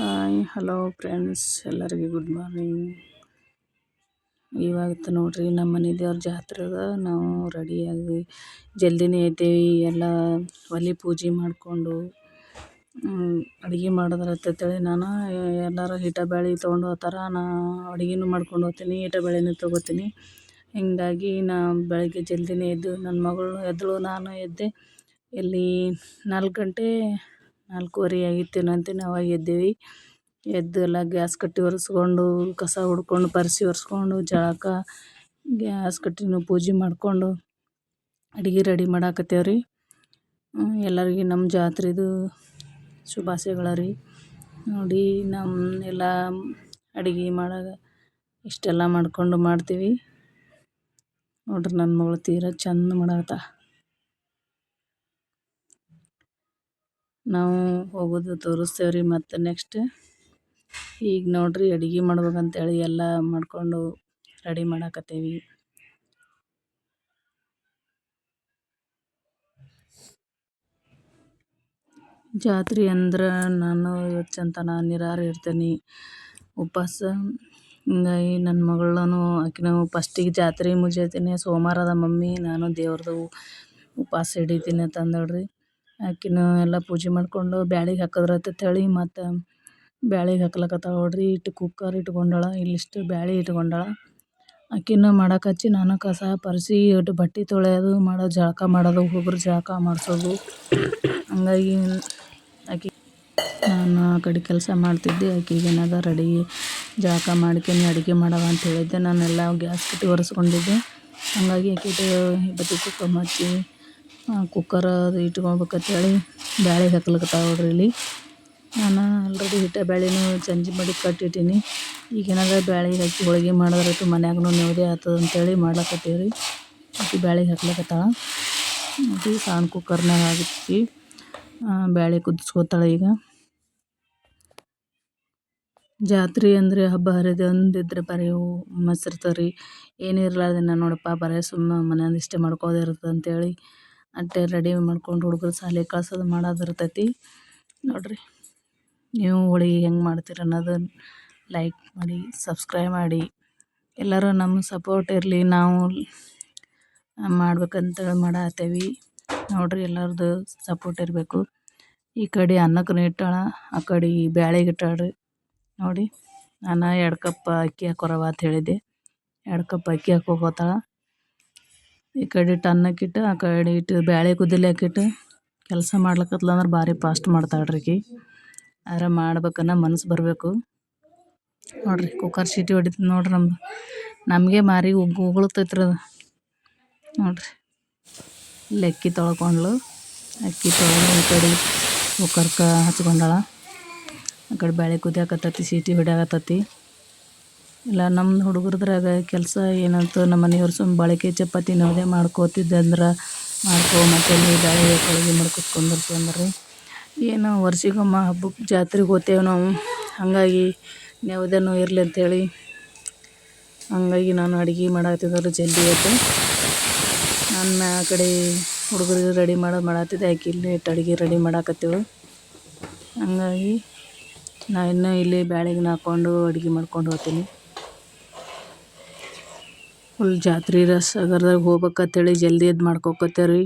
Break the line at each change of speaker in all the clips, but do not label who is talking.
Hi, hello friends, ಎಲ್ಲರಿಗೆ good morning. ಇವಾಗ ನೋಡ್ರಿ, ನಮ್ಮ ಮನೆ ದೇವ್ರ ಜಾತ್ರೆ ಅದ ನಾವು ರೆಡಿಯಾಗಿ ಜಲ್ದಿನೇ ಎದ್ದೇವಿ. ಎಲ್ಲ ಒಲೆ ಪೂಜೆ ಮಾಡಿಕೊಂಡು ಅಡುಗೆ ಮಾಡೋದ್ರತ್ತೇಳಿ ನಾನು. ಎಲ್ಲರೂ ಹಿಟ ಬೇಳೆ ತೊಗೊಂಡು ಹೋಗ್ತಾರ. ನಾ ಅಡುಗೆನೂ ಮಾಡ್ಕೊಂಡು ಹೋಗ್ತೀನಿ ಹಿಟ ಬೇಳೆನೂ ತೊಗೋತೀನಿ. ಹೀಗಾಗಿ ನಾ ಬೆಳಗ್ಗೆ ಜಲ್ದಿನೇ ಎದ್ದು ನನ್ನ ಮಗಳು ಎದ್ದಳು ನಾನು ಎದ್ದೆ. ಇಲ್ಲಿ ನಾಲ್ಕು ಗಂಟೆ ನಾಲ್ಕೂವರೆ ಆಗಿತ್ತು ಅಂತೀನಿ ಅವಾಗ ಎದ್ದೇವಿ. ಎದ್ದು ಎಲ್ಲ ಗ್ಯಾಸ್ ಕಟ್ಟಿ ಒರೆಸ್ಕೊಂಡು, ಕಸ ಹೊಡ್ಕೊಂಡು, ಪರ್ಸಿ ಒರೆಸ್ಕೊಂಡು, ಜಳಕ, ಗ್ಯಾಸ್ ಕಟ್ಟೆನೂ ಪೂಜೆ ಮಾಡಿಕೊಂಡು ಅಡುಗೆ ರೆಡಿ ಮಾಡಾಕತ್ತೇವೆ ರೀ ಎಲ್ಲರಿಗೆ ನಮ್ಮ ಜಾತ್ರೆದು ಶುಭಾಶಯಗಳ ರೀ ನೋಡಿ, ನಮ್ಮ ಎಲ್ಲ ಅಡುಗೆ ಮಾಡಾಗ ಇಷ್ಟೆಲ್ಲ ಮಾಡಿಕೊಂಡು ಮಾಡ್ತೀವಿ. ನೋಡ್ರಿ, ನನ್ನ ಮಗಳು ತೀರಾ ಚಂದ ಮಾಡಾಕತ್ತ ನಾವು ಹೋಗೋದು ತೋರಿಸ್ತೇವೆ ರೀ ಮತ್ತು ನೆಕ್ಸ್ಟ್ ಈಗ ನೋಡಿರಿ ಅಡುಗೆ ಮಾಡ್ಬೇಕಂತೇಳಿ ಎಲ್ಲ ಮಾಡಿಕೊಂಡು ರೆಡಿ ಮಾಡಾಕತ್ತೇವಿ. ಜಾತ್ರೆ ಅಂದ್ರೆ ನಾನು ಇವತ್ತು ನಿರಾರು ಇರ್ತೇನೆ. ಉಪವಾಸ, ಹಿಂಗಾಗಿ ನನ್ನ ಮಗಳನ್ನು ಆಕಿನೂ ಫಸ್ಟಿಗೆ ಜಾತ್ರೆ ಮುಂಜಾನೆ ಸೋಮವಾರದ ಮಮ್ಮಿ, ನಾನು ದೇವ್ರದ್ದು ಉಪವಾಸ ಹಿಡಿತೀನಿ ಅಂತ ಅಂದಳು ಆಕಿನೂ ಎಲ್ಲ ಪೂಜೆ ಮಾಡಿಕೊಂಡು ಬ್ಯಾಳಿಗೆ ಹಾಕಿದ್ರಾತು ಹೇಳಿ ಮತ್ತು ಬ್ಯಾಳಿಗೆ ಹಾಕ್ಲಕತ್ತಾಳ ನೋಡ್ರಿ. ಇಟ್ಟು ಕುಕ್ಕರ್ ಇಟ್ಕೊಂಡಾಳ, ಇಲ್ಲಿಷ್ಟು ಬ್ಯಾಳಿ ಇಟ್ಕೊಂಡಾಳ. ಆಕಿನ ಮಾಡಕ್ಕೆ ಹಚ್ಚಿ ನಾನು ಕಸ ಪರ್ಸಿ ಇಟ್ಟು ಬಟ್ಟೆ ತೊಳೆಯೋದು ಮಾಡೋದು ಜಳಕ ಮಾಡೋದು ಒಬ್ಬೊಬ್ರು ಜಳಕ ಮಾಡಿಸೋದು. ಹಂಗಾಗಿ ಆಕಿ ನಾನು ಆ ಕಡೆ ಕೆಲಸ ಮಾಡ್ತಿದ್ದೆ. ಆಕಿಗೆ ಏನದ ರೆಡಿ ಜಳಕ ಮಾಡ್ಕೊಂಡು ಅಡುಗೆ ಮಾಡವ ಅಂತ ಹೇಳಿದ್ದೆ. ನಾನೆಲ್ಲ ಗ್ಯಾಸ್ ಕಟ್ಟಿ ಒರೆಸ್ಕೊಂಡಿದ್ದೆ. ಹಾಗಾಗಿ ಆಕಿಟ್ಟು ಬಟ್ಟೆ ಕುಕ್ಕರ್ ಹಚ್ಚಿ ಕುಕ್ಕರ್ ಅದು ಇಟ್ಕೊಬೇಕಂತೇಳಿ ಬ್ಯಾಳೆ ಹಾಕ್ಲಿಕತ್ತಾವ ನೋಡ್ರಿ ಇಲ್ಲಿ. ನಾನು ಆಲ್ರೆಡಿ ಹಿಟ್ಟ ಬ್ಯಾಳೆನೂ ಚಂಜಿ ಮಾಡಿ ಕಟ್ಟಿಟ್ಟೀನಿ. ಈಗ ಏನಾದ್ರೆ ಬ್ಯಾಳೆ ಹಾಕಿ ಹೋಳ್ಗೆ ಮಾಡಿದ್ರಾಯ್ತು ಮನ್ಯಾಗೂ ನೆಮ್ಮದಿ ಆಗ್ತದೆ ಅಂತೇಳಿ ಮಾಡ್ಲಕತ್ತೀವಿ ರೀ ಆಕಿ ಬ್ಯಾಳೆ ಹಾಕ್ಲಕತ್ತಾಳ. ಮತ್ತು ಸಣ್ಣ ಕುಕ್ಕರ್ನಾಗ ಆಗಿತ್ತು ಬ್ಯಾಳೆ ಕುದಿಸ್ಕೊತಾಳೆ ಈಗ. ಜಾತ್ರೆ ಅಂದರೆ ಹಬ್ಬ ಹರಿದಿನದಿದ್ರೆ ಬರೀ ಮೊಸರು ರೀ ಏನೂ ಇರ್ಲಾರ್ದಿನ ನೋಡಪ್ಪ, ಬರೀ ಸುಮ್ಮನೆ ಮನೆಯಿಂದ ಇಷ್ಟೇ ಮಾಡ್ಕೋದಿರ್ತದೆ ಅಂತೇಳಿ ಅಟ್ಟೆ ರೆಡಿ ಮಾಡ್ಕೊಂಡು ಹುಡುಗರು ಶಾಲೆಗೆ ಕಳ್ಸೋದು ಮಾಡೋದು ಇರ್ತೈತಿ ನೋಡಿರಿ, ನೀವು ಹೋಳಿಗೆ ಹೆಂಗೆ ಮಾಡ್ತೀರ ಅನ್ನೋದು ಲೈಕ್ ಮಾಡಿ ಸಬ್ಸ್ಕ್ರೈಬ್ ಮಾಡಿ. ಎಲ್ಲರೂ ನಮ್ಮ ಸಪೋರ್ಟ್ ಇರಲಿ, ನಾವು ಮಾಡ್ಬೇಕಂತೇಳಿ ಮಾಡತ್ತೇವಿ ನೋಡಿರಿ, ಎಲ್ಲರದು ಸಪೋರ್ಟ್ ಇರಬೇಕು. ಈ ಕಡೆ ಅನ್ನಕ್ಕೂ ಇಟ್ಟಾಳ, ಆ ಕಡೆ ಬ್ಯಾಳೆಗೆ ಇಟ್ಟಾಳ್ರಿ. ನೋಡಿ, ನಾನು ಎರಡು ಕಪ್ ಅಕ್ಕಿ ಹಾಕೋರವ ಅಂತ ಹೇಳಿದ್ದೆ. ಎರಡು ಕಪ್ ಅಕ್ಕಿ ಹಾಕೋಕೋತಾಳ ಈ ಕಡೆ ಇಟ್ಟು ಆ ಕಡೆ ಇಟ್ಟು ಬ್ಯಾಳೆ ಕುದಿಲಿಕ್ಕಿಟ್ಟು ಕೆಲಸ ಮಾಡ್ಲಕತ್ಲ ಅಂದ್ರೆ ಭಾರಿ ಫಾಸ್ಟ್ ಮಾಡ್ತಾಳೆ ರೀ ಆದ್ರೆ ಮಾಡ್ಬೇಕನ್ನ ಮನಸ್ಸು ಬರಬೇಕು. ನೋಡಿರಿ ಕುಕ್ಕರ್ ಸೀಟಿ ಹೊಡಿತು ನೋಡ್ರಿ ನಮ್ದು. ನಮಗೆ ಮಾರಿ ಉಗ್ಗು ಉಗುಳ್ತೈತ್ರಿ ಅದು. ನೋಡಿರಿ, ಇಲ್ಲಿ ಅಕ್ಕಿ ತೊಳ್ಕೊಂಡ್ಳು. ಅಕ್ಕಿ ತೊಳೆದು ಈ ಕಡೆ ಕುಕ್ಕರ್ಕ ಹಚ್ಕೊಂಡಾಳ. ಆ ಕಡೆ ಬ್ಯಾಳೆ ಕುದಿಯಾಕತ್ತತಿ ಸೀಟಿ ಹೊಡ್ಯಾಕತ್ತೈತಿ. ಇಲ್ಲ ನಮ್ಮ ಹುಡುಗರದ್ರಾಗ ಕೆಲಸ ಏನಂತ ನಮ್ಮ ಮನೆಯವ್ರು ಸುಮ್ಮ ಬಳಕೆ ಚಪಾತಿ ನವದೆ ಮಾಡ್ಕೋತಿದ್ದೆ ಅಂದ್ರೆ ಮಾಡ್ಕೊ, ಮತ್ತೆ ಬ್ಯಾಳೆ ಹೋಳಿಗೆ ಮಾಡಿ ಕುತ್ಕೊಂಡಿರ್ತೀವಿ ಅಂದ್ರೆ. ಏನು ವರ್ಷಿಗೊಮ್ಮ ಹಬ್ಬಕ್ಕೆ ಜಾತ್ರೆಗೆ ಹೋಗ್ತೇವೆ ನಾವು. ಹಾಗಾಗಿ ನವದೆನೂ ಇರಲಿ ಅಂಥೇಳಿ ಹಂಗಾಗಿ ನಾನು ಅಡುಗೆ ಮಾಡತ್ತಿದ್ದರು ಜಲ್ದಿ ಆಯ್ತು. ನಾನು ಆ ಕಡೆ ಹುಡುಗರಿಗೆ ರೆಡಿ ಮಾಡೋದು ಮಾಡತ್ತಿದ್ದೆ ಆಕೆ ಇಲ್ಲಿ ಅಡುಗೆ ರೆಡಿ ಮಾಡಾಕತ್ತೇವೆ. ಹಂಗಾಗಿ ನಾ ಇನ್ನೂ ಇಲ್ಲಿ ಬ್ಯಾಳಿಗೆ ಹಾಕ್ಕೊಂಡು ಅಡುಗೆ ಮಾಡ್ಕೊಂಡು ಹೋಗ್ತೀನಿ. ಫುಲ್ ಜಾತ್ರೆ ರಸಗರ್ದಾಗ ಹೋಗ್ಬೇಕಂತೇಳಿ ಜಲ್ದಿ ಎದ್ದು ಮಾಡ್ಕೊಕತ್ತೇವ್ರಿ.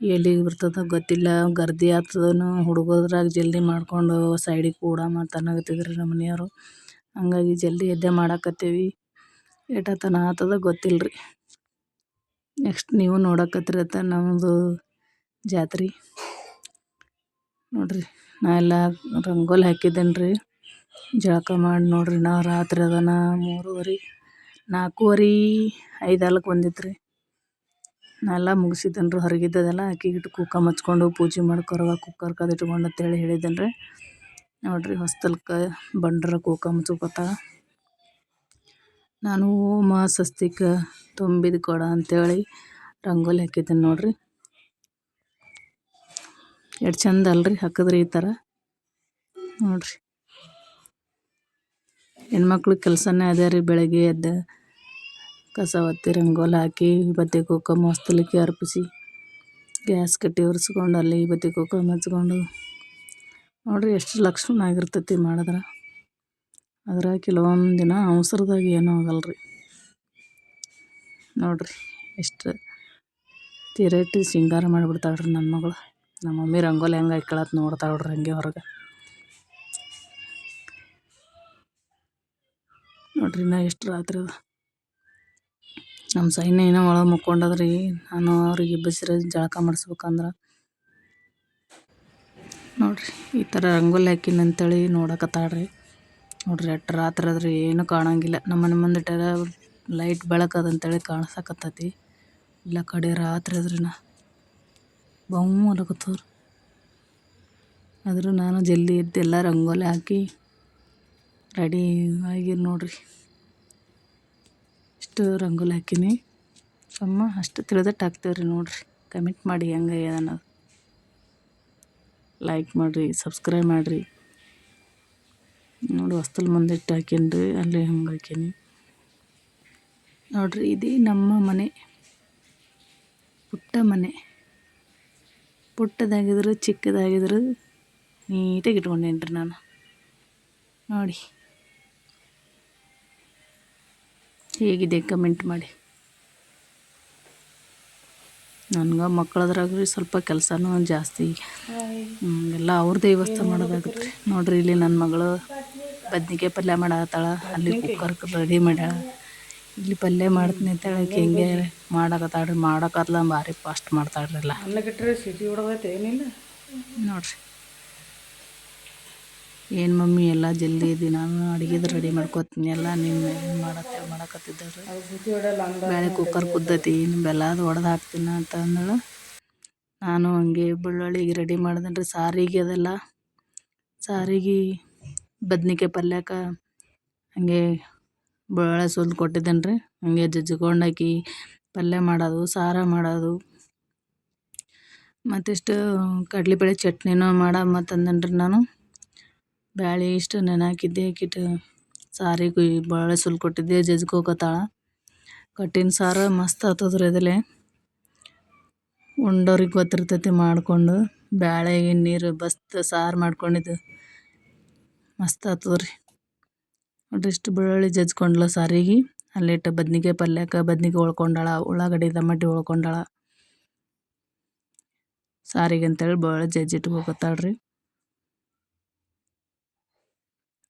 ಎಲ್ಲಿಗೆ ಬರ್ತದ ಗೊತ್ತಿಲ್ಲ, ಗರ್ದಿ ಆಗ್ತದನೋ ಹುಡುಗದ್ರಾಗ ಜಲ್ದಿ ಮಾಡಿಕೊಂಡು ಸೈಡಿಗೆ ಕೂಡ ಮತ್ತು ಅನ್ನಕತ್ತಿದ್ರು ನಮ್ಮ ಮನೆಯವರು. ಹಂಗಾಗಿ ಜಲ್ದಿ ಎದ್ದೆ ಮಾಡಾಕತ್ತೇವಿ. ಎಷ್ಟೊತ್ತನ ಆಗ್ತದ ಗೊತ್ತಿಲ್ಲ ರೀ ನೆಕ್ಸ್ಟ್ ನೀವು ನೋಡಕತ್ತಿರತ್ತ ನಮ್ಮದು ಜಾತ್ರೆ. ನೋಡ್ರಿ, ನಾ ಎಲ್ಲ ರಂಗೋಲಿ ಹಾಕಿದ್ದೇನೆ ರೀ ಜಳಕ ಮಾಡಿ ನೋಡ್ರಿ, ನಾ ರಾತ್ರಿ ಅದನ ಮೂರುವರೆ. ನಾಲ್ಕೂವರೆ ಐದು ಅಲ್ಕ್ ಬಂದಿತ್ತು ರೀ ನಾ ಎಲ್ಲ ಮುಗಿಸಿದ್ದೇನೆ ರೀ ಹೊರಗಿದ್ದದೆಲ್ಲ ಆಕಿಗಿಟ್ಟು ಕುಕ್ಕ ಮಚ್ಕೊಂಡು ಪೂಜೆ ಮಾಡ್ಕೊರವ, ಕುಕ್ಕರ್ ಕದ ಇಟ್ಕೊಂಡು ಅಂತೇಳಿ ಹೇಳಿದ್ದೇನೆ ರೀ ನೋಡಿರಿ ಹೊಸ್ತಲ್ಕ ಬಂಡ್ರ ಕೂಕ ಮುಚ್ಕೋತಾಳ ನಾನು ಓಮ ಸಸ್ತಿಕ ತುಂಬಿದ ಕೊಡ ಅಂತೇಳಿ ರಂಗೋಲಿ ಹಾಕಿದ್ದೇನೆ ನೋಡಿರಿ. ಎಷ್ಟು ಚಂದ ಅಲ್ರಿ ಹಾಕಿದ್ರಿ ಈ ಥರ ನೋಡಿರಿ. ಹೆಣ್ಮಕ್ಳು ಕೆಲಸನೇ ಅದೇ ರೀ, ಬೆಳಗ್ಗೆ ಎದ್ದು ಕಸ ಒತ್ತಿ ರಂಗೋಲಿ ಹಾಕಿ, ಬತ್ತಿ ಕುಂಕುಮ ಹೊಸ್ತಲಿಕ್ಕೆ ಅರ್ಪಿಸಿ, ಗ್ಯಾಸ್ ಕಟ್ಟಿ ಒರೆಸ್ಕೊಂಡು ಅಲ್ಲಿ ಬತ್ತಿ ಕುಂಕುಮ ಹಚ್ಕೊಂಡು. ನೋಡ್ರಿ ಎಷ್ಟು ಲಕ್ಷ್ಮಣ ಆಗಿರ್ತೈತಿ ಮಾಡಿದ್ರೆ. ಅದ್ರ ಕೆಲವೊಂದು ದಿನ ಅವಸರದಾಗ ಏನೂ ಆಗಲ್ರಿ. ನೋಡ್ರಿ ಎಷ್ಟು ತಿರೇಟಿ ಸಿಂಗಾರ ಮಾಡಿಬಿಡ್ತಾಳ್ರಿ ನನ್ನ ಮಗಳು. ನಮ್ಮ ಮಮ್ಮಿ ರಂಗೋಲಿ ಹೆಂಗೆ ಹಾಕ್ಕೊಳತ್ ನೋಡ್ತಾಳ್ರಿ ಹಂಗೆ ಹೊರಗೆ. ನೋಡ್ರಿ ನಾ ಎಷ್ಟು ರಾತ್ರಿ ಅದ? ನಮ್ಮ ಸೈನ್ಯ ಏನೋ ಒಳಗೆ ಮುಕ್ಕೊಂಡದ್ರಿ, ನಾನು ಅವ್ರಿಗೆ ಬಸ್ರ ಜಳಕ ಮಾಡಿಸ್ಬೇಕಂದ್ರೆ. ನೋಡ್ರಿ, ಈ ಥರ ರಂಗೋಲಿ ಹಾಕಿನ ಅಂತೇಳಿ ನೋಡಕತ್ತಾಳ್ರಿ. ನೋಡ್ರಿ ಅಟ್ ರಾತ್ರಿ ಆದ್ರೆ ಏನು ಕಾಣಂಗಿಲ್ಲ. ನಮ್ಮ ಮನೆ ಟೆರ ಲೈಟ್ ಬೆಳಕದಂತೇಳಿ ಕಾಣಿಸಕತ್ತೈತಿ. ಇಲ್ಲ ಕಡೆ ರಾತ್ರಿ ನಾ. ಬೊಮ್ಮ ಅನ್ಲಕತ್ತವ್ರಿ ಆದರೂ ನಾನು ಜಲ್ದಿ ಎದ್ದು ಎಲ್ಲ ರಂಗೋಲಿ ಹಾಕಿ ರೆಡಿ ಆಗಿರು ನೋಡ್ರಿ. ಇಷ್ಟು ರಂಗೋಲಿ ಹಾಕೀನಿ. ಅಮ್ಮ, ಅಷ್ಟು ತಿಳಿದಟ್ಟು ಹಾಕ್ತೇವ್ರಿ ನೋಡ್ರಿ. ಕಮೆಂಟ್ ಮಾಡಿ ಹೆಂಗೆ ಅನ್ನೋದು. ಲೈಕ್ ಮಾಡಿರಿ ಸಬ್ಸ್ಕ್ರೈಬ್ ಮಾಡಿರಿ. ನೋಡಿ ಹೊಸ್ತಲ್ ಮುಂದಿಟ್ಟು ಹಾಕೀನಿ ಅಲ್ಲಿ ಹಂಗೆ ಹಾಕೀನಿ. ನೋಡ್ರಿ, ಇದು ನಮ್ಮ ಮನೆ. ಪುಟ್ಟ ಮನೆ. ಪುಟ್ಟದಾಗಿದ್ರು, ಚಿಕ್ಕದಾಗಿದ್ರು, ನೀಟಾಗಿ ಇಟ್ಕೊಂಡೇನಿ ರೀ ನಾನು. ನೋಡಿ. ಹೇಗಿದೆ ಕಮೆಂಟ್ ಮಾಡಿ. ನನಗೆ ಮಕ್ಕಳದ್ರಾಗ ರೀ ಸ್ವಲ್ಪ ಕೆಲಸನೂ ಜಾಸ್ತಿ. ಎಲ್ಲ ಅವ್ರದ್ದೇ ವ್ಯವಸ್ಥೆ ಮಾಡೋದಾಗುತ್ತೆ. ನೋಡ್ರಿ ಇಲ್ಲಿ ನನ್ನ ಮಗಳು ಬದ್ನಿಕಾಯಿ ಪಲ್ಯ ಮಾಡತ್ತಾಳ ಅಲ್ಲಿ ಕುಕ್ಕರ್ ರೆಡಿ ಮಾಡ್ಯಾಳ. ಇಲ್ಲಿ ಪಲ್ಯ ಮಾಡ್ತೀನಿ ಅಂತ ಹೇಳಕ್ಕೆ ಹಿಂಗೆ ಮಾಡಕತ್ತಾಳ್ರಿ? ಮಾಡಕತ್ಲ ಭಾರಿ ಫಾಸ್ಟ್ ಮಾಡ್ತಾಳ್ರಿ ಎಲ್ಲ ನೋಡ್ರಿ. ಏನು ಮಮ್ಮಿ, ಎಲ್ಲ ಜಲ್ದಿ ಇದ್ದಿ ನಾನು ಅಡುಗೆದು ರೆಡಿ ಮಾಡ್ಕೊತೀನಿ. ಎಲ್ಲ ನಿಮ್ಮ ಏನು ಮಾಡತ್ತೆ
ಮಾಡಕತ್ತಿದ್ದಾರೆ
ಬೇಳೆ ಕುಕ್ಕರ್ ಕುದ್ದತಿ ಇನ್ನು ಬೆಲ್ಲ ಅದು ಒಡೆದು ಹಾಕ್ತೀನಿ ಅಂತ ಅಂದಳು. ನಾನು ಹಂಗೆ ಬೆಳ್ಳುಳ್ಳಿಗೆ ರೆಡಿ ಮಾಡಿದೆನು ರೀ ಸಾರಿಗೆ ಅದೆಲ್ಲ. ಸಾರಿಗೆ ಬದ್ನಿಕಾಯಿ ಪಲ್ಯಕ ಹಂಗೆ ಬೆಳ್ಳುಳ್ಳಿ ಸುಲ್ದು ಕೊಟ್ಟಿದ್ದೇನೆ ರೀ ಹಂಗೆ ಜಜ್ಜಿಕೊಂಡು ಹಾಕಿ ಪಲ್ಯ ಮಾಡೋದು, ಸಾರ ಮಾಡೋದು. ಮತ್ತಿಷ್ಟು ಕಡ್ಲೆಬೇಳೆ ಚಟ್ನಿನೂ ಮಾಡ ಮತ್ತು ಅಂದೆನು ರೀ ನಾನು. ಬ್ಯಾಳೆ ಇಷ್ಟು ನೆನೆ ಹಾಕಿದ್ದೆ ಹಾಕಿಟ್ಟು ಸಾರಿಗೆ ಭಾಳ ಸುಲ್ ಕೊಟ್ಟಿದ್ದೆ ಜಜ್ಕೋಕತ್ತಾಳ ಕಟ್ಟಿನ ಸಾರು ಮಸ್ತ್ ಆತದ್ರಿ ರೀ ಅದರಲ್ಲಿ. ಉಂಡೋರಿಗೆ ಗೊತ್ತಿರ್ತೈತಿ ಮಾಡಿಕೊಂಡು, ಬ್ಯಾಳೆ ನೀರು ಬಸ್ತ್ ಸಾರು ಮಾಡ್ಕೊಂಡಿದ್ದು. ಮಸ್ತ್ ಆತದ್ರಿ. ನೋಡ್ರಿ ಇಷ್ಟು ಬೆಳ್ಳುಳ್ಳಿ ಜಜ್ಕೊಂಡ್ಲ ಸಾರಿಗೆ. ಅಲ್ಲಿಟ್ಟು ಬದ್ನಿಕಾಯಿ ಪಲ್ಯಕ್ಕೆ ಬದ್ನಿಕಾಯಿ ಉಳ್ಕೊಂಡಾಳ, ಉಳ್ಳಾಗಡ್ಡಿ ಟಮಾಟಿ ಉಳ್ಕೊಂಡಾಳ. ಸಾರಿಗೆ ಅಂತೇಳಿ ಭಾಳ ಜಜ್ಜಿಟ್ಟು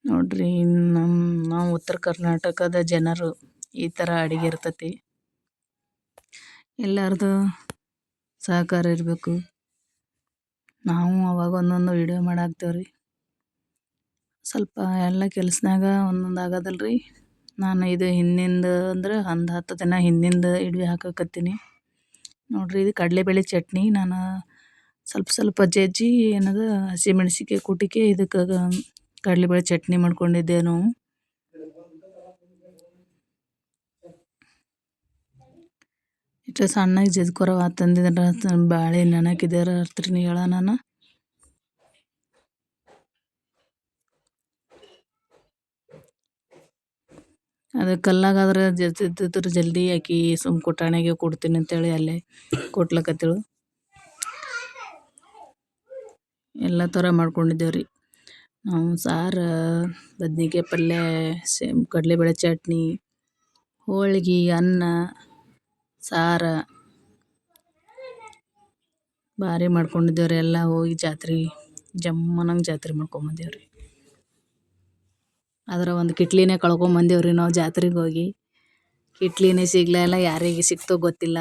ನೋಡ್ರಿ ನಮ್ಮ ನಾವು ಉತ್ತರ ಕರ್ನಾಟಕದ ಜನರು ಈ ಥರ ಅಡುಗೆ ಇರ್ತತಿ. ಎಲ್ಲರದು ಸಹಕಾರ ಇರಬೇಕು. ನಾವು ಅವಾಗ ಒಂದೊಂದು ವಿಡಿಯೋ ಮಾಡಾಕ್ತೇವ್ರಿ. ಸ್ವಲ್ಪ ಎಲ್ಲ ಕೆಲಸನಾಗ ಒಂದೊಂದು ಆಗೋದಲ್ಲ ರೀ ನಾನು ಇದು ಹಿಂದಿಂದ ಅಂದ್ರೆ ಒಂದು ಹತ್ತು ದಿನ ಹಿಂದಿಂದ ಇಡ್ವಿ ಹಾಕಕತ್ತೀನಿ. ನೋಡ್ರಿ, ಇದು ಕಡಲೆಬೇಳೆ ಚಟ್ನಿ. ನಾನು ಸ್ವಲ್ಪ ಸ್ವಲ್ಪ ಜಜ್ಜಿ ಏನದ ಹಸಿಮೆಣಸಿಕಾಯಿ ಕುಟಿಕೆ ಇದಕ್ಕೆ ಕಡಲೆಬೇಳೆ ಚಟ್ನಿ ಮಾಡ್ಕೊಂಡಿದ್ದೇನು ಇಷ್ಟು ಸಣ್ಣಗೆ ಜಜ್ಕೊರವ ತಂದಿದ್ರ ಬಾಳೆ ನೆನಕಿದ್ಯಾರ ಅರ್ತ್ರಿ ನೀ ಹೇಳ ನಾನು. ಅದು ಕಲ್ಲಾಗಾದ್ರೆ ಜಜ್ದಿದ್ರೆ ಜಲ್ದಿ ಆಕಿ ಸುಮ್ ಕೊಟ್ಟಾಣೆಗೆ ಕೊಡ್ತೀನಿ ಅಂತೇಳಿ ಅಲ್ಲೇ ಕೊಟ್ಲಕತ್ತೇಳು. ಎಲ್ಲ ಥರ ಮಾಡ್ಕೊಂಡಿದ್ದೇವೆ ರೀ ನಾವು ಸಾರು, ಬದ್ನಿಕಾಯಿ ಪಲ್ಯ, ಸೇಮ್ ಕಡಲೆಬೇಳೆ ಚಟ್ನಿ, ಹೋಳ್ಗೆ, ಅನ್ನ, ಸಾರು. ಭಾರಿ ಮಾಡ್ಕೊಂಡಿದ್ದೇವೆ ರೀ ಎಲ್ಲ ಹೋಗಿ ಜಾತ್ರೆ, ಜಮ್ಮನಂಗೆ ಜಾತ್ರೆ ಮಾಡ್ಕೊಂಬಂದೇವೆ ರೀ ಅದರ ಒಂದು ಕಿಟ್ಲಿನೇ ಕಳ್ಕೊಂಬಂದೇವೆ ರೀ ನಾವು ಜಾತ್ರೆಗೆ ಹೋಗಿ. ಕಿಟ್ಲಿನೇ ಸಿಗ್ಲಿಲ್ಲ ಯಾರಿಗೆ ಸಿಕ್ತೋ ಗೊತ್ತಿಲ್ಲ.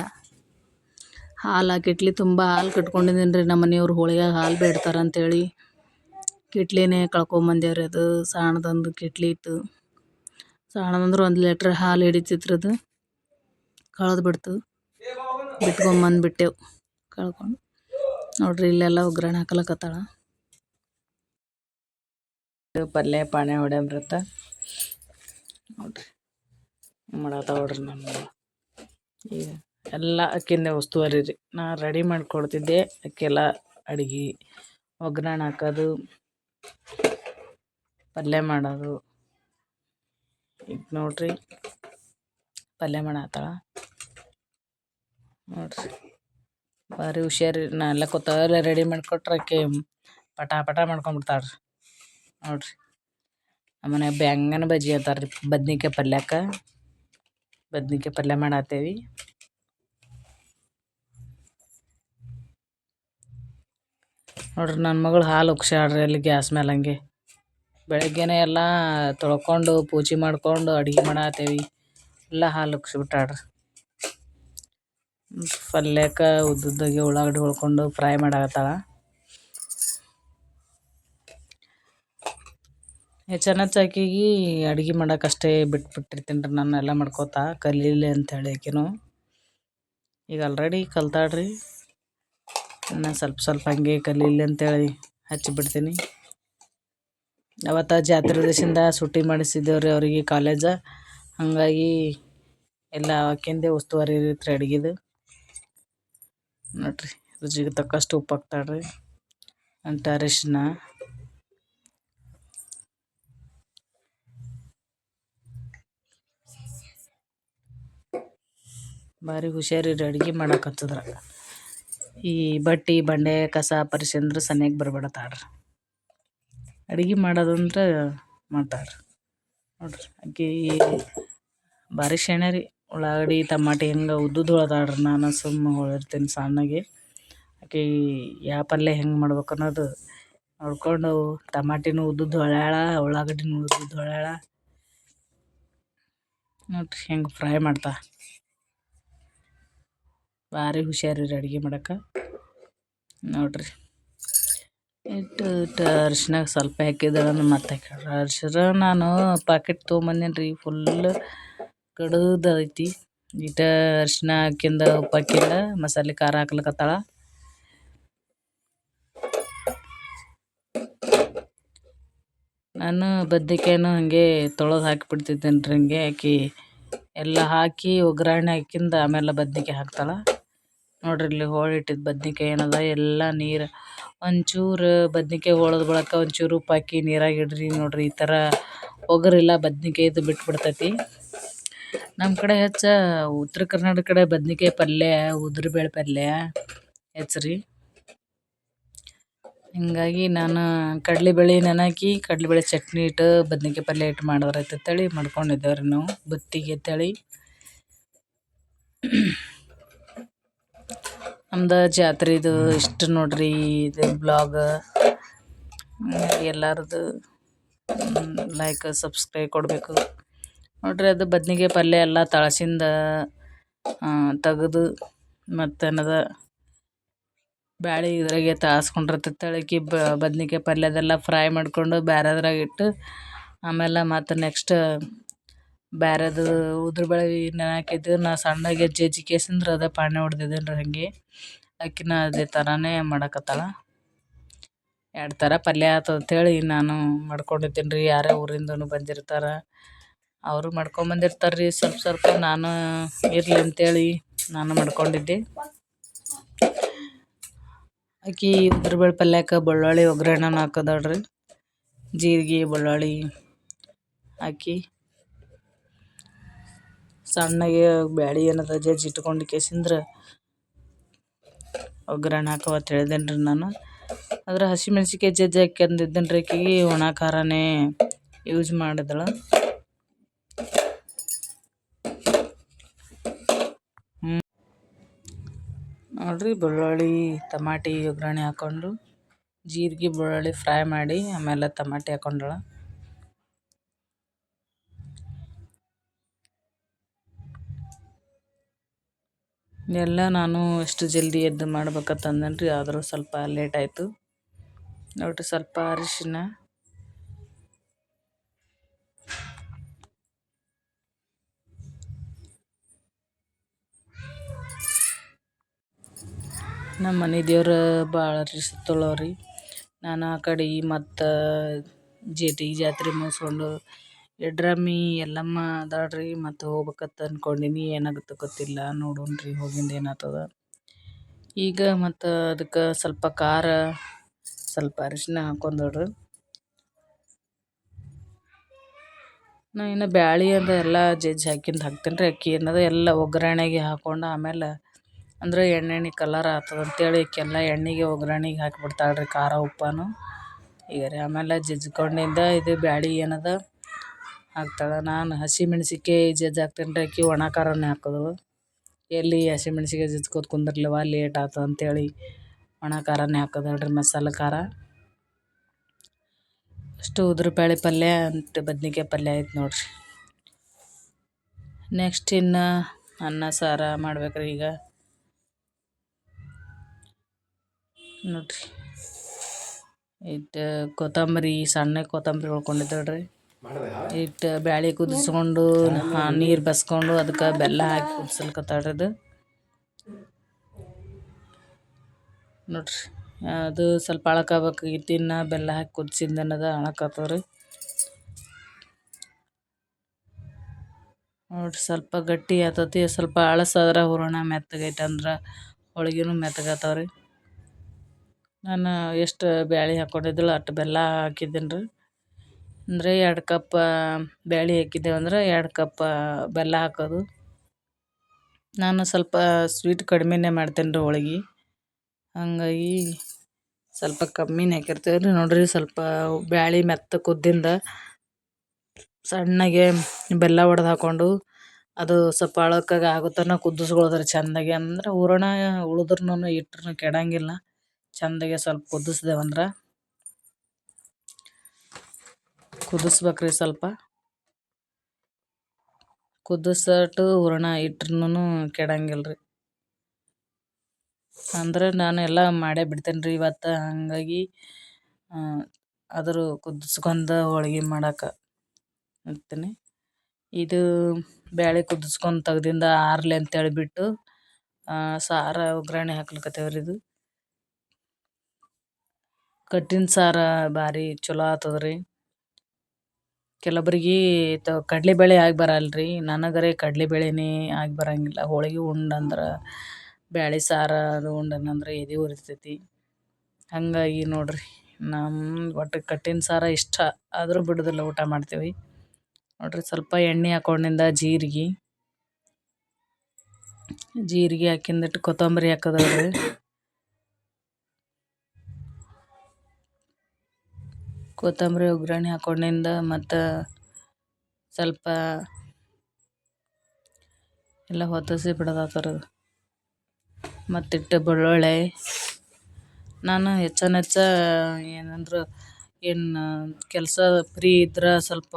ಹಾಲು, ಆ ಕಿಟ್ಲಿ ತುಂಬ ಹಾಲು ಕಟ್ಕೊಂಡಿದ್ದೀನಿ ರೀ ನಮ್ಮ ಮನೆಯವ್ರು ಹೋಳಿಗೆ ಹಾಲು ಬೇಡ್ತಾರೆ ಅಂತೇಳಿ ಕಿಟ್ಲಿನೇ ಕಳ್ಕೊಂಬಂದೇವ್ರಿ ಅದು. ಸಣ್ಣದೊಂದು ಕಿಟ್ಲಿ ಇತ್ತು. ಸಣ್ಣದಂದ್ರೆ ಒಂದು ಲೀಟ್ರ್ ಹಾಲು ಅದು ಕಳೆದು ಬಿಡ್ತು ಬಿಟ್ಕೊಂಬಂದ್ಬಿಟ್ಟೆವು. ಕಳ್ಕೊಂಡು. ನೋಡ್ರಿ ಇಲ್ಲೆಲ್ಲ ಒಗ್ಗರಣೆ ಹಾಕಲಕತ್ತಾಳ.
ಪಲ್ಯ, ಪಾಣೆ ಹೊಡ್ಯಂಬ್ರತ್ತ ನೋಡ್ರಿ. ಮಾಡತ್ತಾವ ನೋಡ್ರಿ ನಮ್ಮ ಈಗ ಎಲ್ಲ ಅಕ್ಕಿಂದೆ ಉಸ್ತುವಾರಿ ರೀ ನಾ ರೆಡಿ ಮಾಡಿಕೊಡ್ತಿದ್ದೆ. ಅಕ್ಕೆಲ್ಲ ಅಡ್ಗೆ, ಒಗ್ಗರಣೆ ಹಾಕೋದು. ಪಲ್ಯ ಮಾಡೋದು. ಈಗ ನೋಡ್ರಿ, ಪಲ್ಯ ಮಾಡತ್ತಾಳ ನೋಡ್ರಿ, ಭಾರಿ ಹುಷಾರಿ ನಾ ಎಲ್ಲ ರೆಡಿ ಮಾಡಿಕೊಟ್ರೆ ಆಕೆ
ಪಟ ಪಟ ಮಾಡ್ಕೊಂಡ್ಬಿಡ್ತಾಳ್ರಿ ನೋಡ್ರಿ ಆಮೇಲೆ ಬ್ಯಾಂಗನ ಬಜ್ಜಿ ಅಂತಾರ್ರಿ, ಬದ್ನಿಕಾಯಿ ಪಲ್ಯಕ್ಕೆ. ಬದ್ನಿಕಾಯಿ ಪಲ್ಯ ಮಾಡತ್ತೇವಿ ನೋಡ್ರಿ ನನ್ನ ಮಗಳು ಹಾಲು ಉಗ್ಸ್ಯಾಳ್ರಿ ಅಲ್ಲಿ ಗ್ಯಾಸ್ ಮೇಲೆ ಹಂಗೆ. ಬೆಳಗ್ಗೆನೇ ಎಲ್ಲ ತೊಳ್ಕೊಂಡು ಪೂಜೆ ಮಾಡ್ಕೊಂಡು ಅಡುಗೆ ಮಾಡತ್ತೇವಿ ಎಲ್ಲ ಹಾಲು ಉಗ್ಸ್ಬಿಟ್ಟಾಳ್ರಿ ಪಲ್ಯಕ್ಕೆ ಉದ್ದುದ್ದಾಗಿ ಉಳ್ಳಾಗಡ್ಡಿ ಹೊಳ್ಕೊಂಡು ಫ್ರೈ ಮಾಡಾಕತ್ತಾಳ. ಹೆಚ್ಚನಚ್ಚ ಆಕಿಗೆ ಅಡುಗೆ ಮಾಡಕ್ಕಷ್ಟೇ ಬಿಟ್ಬಿಟ್ಟಿರ್ತೀನಿ ರೀ ನಾನು ಎಲ್ಲ ಮಾಡ್ಕೋತಾ ಕಲೀಲಿ ಅಂಥೇಳಿ ಆಕಿನೂ ಈಗ ಆಲ್ರೆಡಿ ಕಲ್ತಾಳ್ರಿ. ಇನ್ನು ಸ್ವಲ್ಪ ಸ್ವಲ್ಪ ಹಂಗೆ ಕಲೀಲಿ ಅಂತೇಳಿ ಹಚ್ಚಿಬಿಡ್ತೀನಿ ಅವತ್ತು ಜಾತ್ರೆ ದಿವಸದಿಂದ ಸುಟ್ಟಿ ಮಾಡಿಸಿದ್ದೇವೆ ರೀ ಅವರಿಗೆ ಕಾಲೇಜ. ಹಾಗಾಗಿ ಎಲ್ಲ ಆಕಿಂದೆ ಉಸ್ತುವಾರಿ ಇರುತ್ತೆ ಅಡುಗೆದು. ನೋಡ್ರಿ, ರುಚಿಗೆ ತಕ್ಕಷ್ಟು ಉಪ್ಪು ಹಾಕ್ತಾಳ್ರಿ. ಅಂಟ ಅರಿಶಿನ ಭಾರಿ ಹುಷಾರಿರಿ ಅಡುಗೆ ಮಾಡಕತ್ತದ್ರ ಈ ಬಟ್ಟೆ, ಬಂಡೆ, ಕಸ ಪರಿಸಿ ಅಂದ್ರೆ ಸನಿಯಾಗಿ ಬರಬೇಡತ್ತಾಳ್ರಿ ಅಡುಗೆ ಮಾಡೋದಂದ್ರೆ ಮಾಡ್ತಾಳ್ರಿ. ನೋಡ್ರಿ ಈ ಭಾರಿ ಶೆಣೆ ರೀ. ಉಳ್ಳಾಗಡ್ಡಿ, ಟಮಾಟಿ ಹೆಂಗೆ ಉದ್ದುದ್ದು ಹೊಳದಾಡ್ರಿ ನಾನು ಸುಮ್ಮನೆ ಹೊಳಿರ್ತೀನಿ ಸಣ್ಣಗೆ. ಆಕೆ ಯಾವ ಪಲ್ಯ ಹೆಂಗೆ ಮಾಡ್ಬೇಕು ಅನ್ನೋದು ನೋಡ್ಕೊಂಡು ಟಮಾಟಿನೂ ಉದ್ದುದ್ದು ಹೊಳ್ಯಾಳ, ಉಳ್ಳಾಗಡ್ಡಿನೂ ಉದ್ದುದ್ದು ಹೊಳ್ಯಾಳ. ನೋಡ್ರಿ, ಹೆಂಗೆ ಫ್ರೈ ಮಾಡ್ತಾ ಭಾರಿ ಹುಷಾರಿ ರೀ ಅಡುಗೆ ಮಾಡಕ್ಕೆ. ನೋಡ್ರಿ. ಇಟ್ಟು ಇಟ್ಟು ಅರಿಶಿನ ಸ್ವಲ್ಪ ಹಾಕಿದ್ರೆ ಮತ್ತೆ ಹಾಕ್ಯಾಳ. ಅರಿಶಿನ ನಾನು ಪಾಕೆಟ್ ತೊಗೊಂಬಂದೇನಿ ರೀ ಫುಲ್ ಕಡುದು ಐತಿ. ಇಟ ಅರಿಶಿನ ಹಾಕಿಂದ ಉಪ್ಪು ಹಾಕಿಂದ ಮಸಾಲೆ ಖಾರ ಹಾಕ್ಲಿಕ್ಕತ್ತಾಳ ನಾನು ಬದ್ನಿಕಾಯಿನೂ ಹಾಗೆ ತೊಳೆದು ಹಾಕಿಬಿಡ್ತಿದ್ದೇನೆ ರೀ ಹಂಗೆ ಆಕಿ ಎಲ್ಲ ಹಾಕಿ ಒಗ್ಗರಣೆ ಹಾಕಿಂದ ಆಮೇಲೆ ಬದ್ನಿಕಾಯಿ ಹಾಕ್ತಾಳೆ. ನೋಡ್ರಿ ಇಲ್ಲಿ ಹೋಳಿಟ್ಟಿದ್ದು ಬದ್ನಿಕಾಯಿ ಏನದ? ಎಲ್ಲ ನೀರು, ಒಂಚೂರು ಬದ್ನಿಕಾಯಿ ಹೋಳದ ಬಳಕ ಒಂಚೂರು ಉಪ್ಪು ಹಾಕಿ ನೀರಾಗ ಇಡ್ರಿ ನೋಡ್ರಿ ಈ ಥರ ಒಗರಿಲ್ಲ ಬದ್ನಿಕಾಯಿದು ಬಿಟ್ಬಿಡ್ತೈತಿ. ನಮ್ಮ ಕಡೆ ಹೆಚ್ಚ ಉತ್ತರ ಕರ್ನಾಟಕ ಕಡೆ ಬದ್ನಿಕಾಯಿ ಪಲ್ಯ, ಉದ್ರಬೇಳೆ ಪಲ್ಯ ಹೆಚ್ಚು ಹಿಂಗಾಗಿ ನಾನು ಕಡಲೆಬೇಳೆ ನೆನಾಕಿ ಕಡಲೆಬೇಳೆ ಚಟ್ನಿ ಇಟ್ಟು ಬದ್ನಿಕಾಯಿ ಪಲ್ಯ ಇಟ್ಟು ಮಾಡಿದ್ರೆ ತಳಿ ಮಾಡ್ಕೊಂಡಿದ್ದೇವೆ ರೀ ನಾವು, ಬುತ್ತಿಗೆ ಅಂತೇಳಿ ನಮ್ದು ಜಾತ್ರೆದು ಇಷ್ಟು ನೋಡ್ರಿ ಇದು ಬ್ಲಾಗ್ ಎಲ್ಲರದು ಲೈಕ್ ಸಬ್ಸ್ಕ್ರೈಬ್ ಕೊಡಬೇಕು. ನೋಡ್ರಿ ಅದು ಬದ್ನಿಗೆ ಪಲ್ಯ ಎಲ್ಲ ತಳಸಿಂದ ತೆಗೆದು ಮತ್ತೇನದ ಬ್ಯಾಳಿ ಇದ್ರಾಗೆ ತಾಸ್ಕೊಂಡಿರ್ತೈತೆ ಬ ಬದ್ನಿಕಾಯಿ ಪಲ್ಯದೆಲ್ಲ ಫ್ರೈ ಮಾಡಿಕೊಂಡು ಬೇರೆದ್ರಾಗ ಇಟ್ಟು ಆಮೇಲೆ ಮತ್ತು ನೆಕ್ಸ್ಟ್ ಬೇರೆದು ಉದ್ರಬೇಳೆ ನೆನೆಹಾಕಿದ್ದು ನಾ ಸಣ್ಣಗೆ ಹೆಜ್ಜೆ ಕೇಸಂದ್ರೆ ಅದೇ ಪಾಣೆ ಹೊಡ್ದಿದ್ದೇನೆ ರೀ ಹಾಗೆ. ಆಕಿನ ಅದೇ ಥರನೇ ಮಾಡಕತ್ತಾಳ. ಎರಡು ಥರ ಪಲ್ಯ ಆಯ್ತು ಅಂಥೇಳಿ ನಾನು ಮಾಡ್ಕೊಂಡಿದ್ದೀನಿ ರೀ ಯಾರೇ ಊರಿಂದನು ಬಂದಿರ್ತಾರೆ. ಅವರು ಮಾಡ್ಕೊಂಬಂದಿರ್ತಾರೆ ರೀ ಸ್ವಲ್ಪ ಸ್ವಲ್ಪ ನಾನು ಇರಲಿ ಅಂತೇಳಿ ನಾನು ಮಾಡ್ಕೊಂಡಿದ್ದೆ. ಆಕಿ ಉದ್ರಬೇಳೆ ಪಲ್ಯಕ್ಕೆ ಬೆಳ್ಳುಳ್ಳಿ ಒಗ್ಗರಣೆನ ಹಾಕೋದಾಳ್ರಿ. ಜೀರಿಗೆ ಬೆಳ್ಳುಳ್ಳಿ ಹಾಕಿ ಸಣ್ಣಗೆ ಬ್ಯಾಳಿ ಏನದ ಜಜ್ಜಿ ಇಟ್ಕೊಂಡು ಕೇಸಿಂದ್ರ ಒಗ್ಗರಣೆ ಹಾಕವ ಅಂತ ಹೇಳಿದೇನೆ ರೀ ನಾನು ಅದ್ರ ಹಸಿಮೆಣ್ಸಿಕಾಯಿ ಜಜ್ಜಿ ಹಾಕ್ಯಂದಿದ್ದೇನೆ ರೀ ಆಕೆಗೆ ಒಣ ಖಾರನೇ ಯೂಸ್ ಮಾಡಿದಳು. ನೋಡ್ರಿ ಬೆಳ್ಳುಳ್ಳಿ ತಮಾಟಿ ಒಗ್ಗರಣೆ ಹಾಕ್ಕೊಂಡು ಜೀರಿಗೆ ಬೆಳ್ಳುಳ್ಳಿ ಫ್ರೈ ಮಾಡಿ, ಆಮೇಲೆ ತಮಾಟಿ ಹಾಕೊಂಡಳ. ಎಲ್ಲ ನಾನು ಎಷ್ಟು ಜಲ್ದಿ ಎದ್ದು ಮಾಡ್ಬೇಕಂತ ಅಂದೇನೆ ರೀ ಆದರೂ ಸ್ವಲ್ಪ ಲೇಟ್ ಆಯಿತು. ನೋಡ್ರಿ, ಸ್ವಲ್ಪ ಅರಿಶಿನ. ನಮ್ಮ ಮನೆ ದೇವ್ರು ಭಾಳ ರೀ ನಾನು ಆ ಕಡೆ ಮತ್ತು ಜೇಟಿ ಜಾತ್ರೆ ಮುಗಿಸ್ಕೊಂಡು ಯಡ್ರಾಮಿ ಎಲ್ಲಮ್ಮ ಅದಾಳ್ರಿ, ಮತ್ತು ಹೋಗ್ಬೇಕಂತ ಅಂದ್ಕೊಂಡೀನಿ ಏನಾಗುತ್ತೆ ಗೊತ್ತಿಲ್ಲ, ನೋಡೋಣ್ರಿ, ಹೋಗಿಂದ ಏನಾಗ್ತದ. ಈಗ ಮತ್ತು ಅದಕ್ಕೆ ಸ್ವಲ್ಪ ಖಾರ, ಸ್ವಲ್ಪ ಅರಿಶಿನ ಹಾಕೊಂಡೋಡ್ರಿ ನಾ ಇನ್ನು ಬ್ಯಾಳಿ ಅಂದ ಎಲ್ಲ ಜಜ್ಜಿ ಹಾಕಿಂದ ಹಾಕ್ತೀನಿ ರೀ ಅಕ್ಕಿ ಏನದ ಎಲ್ಲ ಒಗ್ಗರಣೆಗೆ ಹಾಕೊಂಡು ಆಮೇಲೆ ಅಂದ್ರೆ ಎಣ್ಣೆಣ್ಣೆ ಎಣ್ಣೆ ಕಲರ್ ಆಗ್ತದೆ ಅಂತೇಳಿ ಎಲ್ಲ ಎಣ್ಣೆಗೆ ಒಗ್ಗರಣೆಗೆ ಹಾಕಿಬಿಡ್ತಾಳೆ ರೀ ಖಾರ ಉಪ್ಪನು. ಈಗ ರೀ ಆಮೇಲೆ ಜಜ್ಜಿಕೊಂಡಿಂದ ಇದು ಬ್ಯಾಳಿ ಏನದ? ಹಾಕ್ತಾಳೆ ನಾನು ಹಸಿಮೆಣ್ಸಿನ್ಕಾಯಿ ಜಜ್ಜಾಕ್ತೀನಿ ರೀ ಆಕೆ ಒಣ ಖಾರನೇ ಹಾಕೋದು. ಎಲ್ಲಿ ಹಸಿಮೆಣ್ಸಿನ್ಕಾಯಿ ಜಜ್ಕೋತ ಕುಂದಿರ್ಲವ ಲೇಟ್ ಆಯ್ತು ಅಂತೇಳಿ ಒಣ ಖಾರನೇ ಹಾಕೋದು ರೀ ಮಸಾಲೆ ಖಾರ. ಅಷ್ಟು ಉದ್ರ ಬೇಳೆ ಪಲ್ಯ ಅಂತ ಬದ್ನಿಕಾಯಿ ಪಲ್ಯ ಆಯ್ತು ನೋಡ್ರಿ. ನೆಕ್ಸ್ಟ್ ಇನ್ನು ಅನ್ನ, ಸಾರ ಮಾಡ್ಬೇಕ್ರಿ ಈಗ. ನೋಡ್ರಿ. ಇದು ಕೊತ್ತಂಬರಿ ಸಣ್ಣ ಕೊತ್ತಂಬರಿ ಉಳ್ಕೊಂಡಿದ್ದಾಳ್ರಿ. ಇಟ್ಟು ಬ್ಯಾಳಿ ಕುದಿಸ್ಕೊಂಡು ನೀರು ಬಸ್ಕೊಂಡು, ಅದಕ್ಕೆ ಬೆಲ್ಲ ಹಾಕಿ ಕುದಿಸ್ಲಿಕತ್ತಾಳ್ರಿ ಅದು ನೋಡ್ರಿ, ಅದು ಸ್ವಲ್ಪ ಅಳಕಾಗ್ಬೇಕು ಇತ್ತಿನ ಬೆಲ್ಲ ಹಾಕಿ ಕುದಿಸಿದ್ದನ್ನದ ಅಳಕಾತವ್ರಿ ನೋಡ್ರಿ, ಸ್ವಲ್ಪ ಗಟ್ಟಿ ಆತತಿ, ಸ್ವಲ್ಪ ಅಳಸಾದ್ರೆ ಹೂರಣ ಮೆತ್ತಗೈತೆ ಅಂದ್ರೆ ಹೋಳಿಗೆನೂ ಮೆತ್ತಗತ್ತವ್ರಿ. ನಾನು ಎಷ್ಟು ಬ್ಯಾಳಿ ಹಾಕ್ಕೊಂಡಿದ್ದಳು ಅಷ್ಟು ಬೆಲ್ಲ ಹಾಕಿದ್ದೀನಿ ರೀ ಅಂದರೆ ಎರಡು ಕಪ್ ಬ್ಯಾಳೆ ಹಾಕಿದ್ದೇವೆ ಅಂದ್ರೆ ಎರಡು ಕಪ್ ಬೆಲ್ಲ ಹಾಕೋದು. ನಾನು ಸ್ವಲ್ಪ ಸ್ವೀಟ್ ಕಡಿಮೆನೇ ಮಾಡ್ತೇನೆ ರೀ ಹೋಳ್ಗೆ. ಹಾಗಾಗಿ ಸ್ವಲ್ಪ ಕಮ್ಮಿನೇ ಹಾಕಿರ್ತೇವೆ ರೀ. ನೋಡಿರಿ ಸ್ವಲ್ಪ ಬ್ಯಾಳೆ ಮೆತ್ತ ಕುದ್ದಿಂದ ಸಣ್ಣಗೆ ಬೆಲ್ಲ ಒಡೆದು ಹಾಕ್ಕೊಂಡು ಅದು ಸ್ವಲ್ಪ ಅಳಕಾಗ ಆಗುತ್ತನ ತನಕ ಕುದಿಸ್ಕೊಳ್ಳೋದ್ರಿ ಚೆಂದಾಗಿ. ಅಂದ್ರೆ ಹೂರಣ ಉಳಿದ್ರೂ ಇಟ್ರೂ ಕೆಡಂಗಿಲ್ಲ. ಚೆಂದಾಗೆ ಸ್ವಲ್ಪ ಕುದಿಸ್ದೇವಂದ್ರೆ ಕುದಿಸ್ಬೇಕ್ರಿ ಸ್ವಲ್ಪ. ಕುದಿಸಟ್ಟು ಹೂರಣ ಇಟ್ರೂ ಕೆಡಂಗಿಲ್ಲ ರೀ ಅಂದ್ರೆ ನಾನು ಎಲ್ಲ ಮಾಡೇ ಬಿಡ್ತೇನೆ ರೀ ಇವತ್ತು, ಹಾಗಾಗಿ ಆದರೂ ಕುದಿಸ್ಕೊಂಡು ಹೋಳ್ಗೆ ಮಾಡಕ್ಕೆ ಇರ್ತೀನಿ ಇದು ಬ್ಯಾಳೆ ಕುದಿಸ್ಕೊಂಡು ತೆಗ್ದಿಂದ ಆರ್ಲಿ ಅಂತೇಳಿ ಬಿಟ್ಟು ಸಾರ ಒಗ್ಗರಣೆ ಹಾಕ್ಲಿಕ್ಕತ್ತೇವ್ರಿ ಇದು. ಕಟ್ಟಿನ ಸಾರ ಭಾರಿ ಚಲೋ ಆಗ್ತದೆ ರೀ ಕೆಲವೊಬ್ರಿಗೆ ತ ಕಡಲೆಬೇಳೆ ಆಗಿ ಬರಲ್ಲ ರೀ ನನಗರೆ ಕಡಲೆಬೇಳೆನೇ ಆಗಿ ಬರಂಗಿಲ್ಲ. ಹೋಳ್ಗೆ ಉಂಡಂದ್ರೆ ಬ್ಯಾಳೆ ಸಾರು ಅದು ಉಂಡನಂದ್ರೆ ಎದೆ ಉರಿತೈತಿ. ಹಾಗಾಗಿ ನೋಡಿರಿ ನಮ್ಮ ಒಟ್ಟು ಕಟ್ಟಿನ ಸಾರು ಇಷ್ಟ ಆದರೂ ಬಿಡೋದಿಲ್ಲ ಊಟ ಮಾಡ್ತೀವಿ. ನೋಡಿರಿ, ಸ್ವಲ್ಪ ಎಣ್ಣೆ ಹಾಕೊಂಡಿಂದ ಜೀರಿಗೆ. ಜೀರಿಗೆ ಹಾಕಿಂದಿಟ್ಟು ಕೊತ್ತಂಬರಿ ಹಾಕೋದವ್ರಿ ಕೊತ್ತಂಬರಿ ಒಗ್ಗರಣೆ ಹಾಕೊಂಡಿಂದ ಮತ್ತು ಸ್ವಲ್ಪ ಎಲ್ಲ ಹೊತ್ತಿಸಿ ಬಿಡೋದಾತದ ಮತ್ತಿಟ್ಟು ಬೆಳ್ಳುಳ್ಳಿ. ನಾನು ಹೆಚ್ಚಾನೆಚ್ಚ ಏನಂದ್ರೆ ಏನು ಕೆಲಸ ಫ್ರೀ ಇದ್ರೆ ಸ್ವಲ್ಪ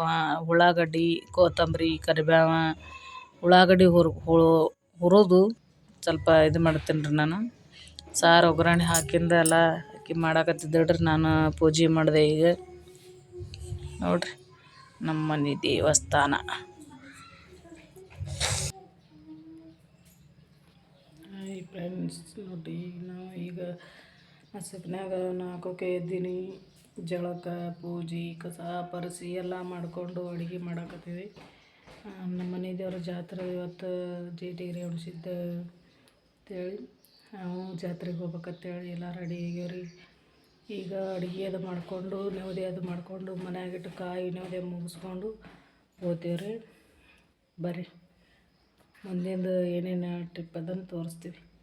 ಉಳ್ಳಾಗಡ್ಡಿ, ಕೊತ್ತಂಬರಿ, ಕರಿಬೇವ, ಉಳ್ಳಾಗಡ್ಡಿ ಹುರ್ ಹುರೋದು ಸ್ವಲ್ಪ ಇದು ಮಾಡ್ತೀನಿ ರೀ ನಾನು. ಸಾರು ಒಗ್ಗರಣೆ ಹಾಕಿಂದ ಎಲ್ಲ ಹಾಕಿ ಮಾಡಾಕತ್ತಿದ್ದೇಳ್ರಿ ನಾನು ಪೂಜೆ ಮಾಡಿದೆ ಈಗ. ನೋಡಿರಿ ನಮ್ಮ ಮನೆ ದೇವಸ್ಥಾನ. ಹಾಯ್ ಫ್ರೆಂಡ್ಸ್ ನೋಡಿ ನಾವು ಈಗ ಹಸಪ್ನ್ಯಾಗ ನಾಲ್ಕೋಕೆ ಎದ್ದೀನಿ. ಜಳಕ, ಪೂಜೆ, ಕಸ ಪರಿಸಿ ಎಲ್ಲ ಮಾಡಿಕೊಂಡು ಅಡುಗೆ ಮಾಡಾಕತ್ತೀವಿ. ನಮ್ಮ ಮನೆ ದೇವ್ರ ಜಾತ್ರೆ ಇವತ್ತು ಜೇಟಿಗಿರಿ ಉಣಿಸಿದ್ದ ಅಂತೇಳಿ. ನಾವು ಜಾತ್ರೆಗೆ ಹೋಗ್ಬೇಕಂತೇಳಿ ಎಲ್ಲ ರೆಡಿ ಆಗ್ಯಾವ್ರಿ ಈಗ ಅಡುಗೆ ಅದು ಮಾಡಿಕೊಂಡು, ನೆವದೆ ಅದು ಮಾಡಿಕೊಂಡು ಮನೆಯಾಗಿಟ್ಟು ಕಾಯಿ ನೆವದೆ ಮುಗಿಸ್ಕೊಂಡು ಹೋಗ್ತೀವಿ ರೀ. ಬರ್ರಿ. ಮುಂದಿಂದು ಏನೇನು ಟ್ರಿಪ್ ಅದನ್ನು ತೋರಿಸ್ತೀವಿ.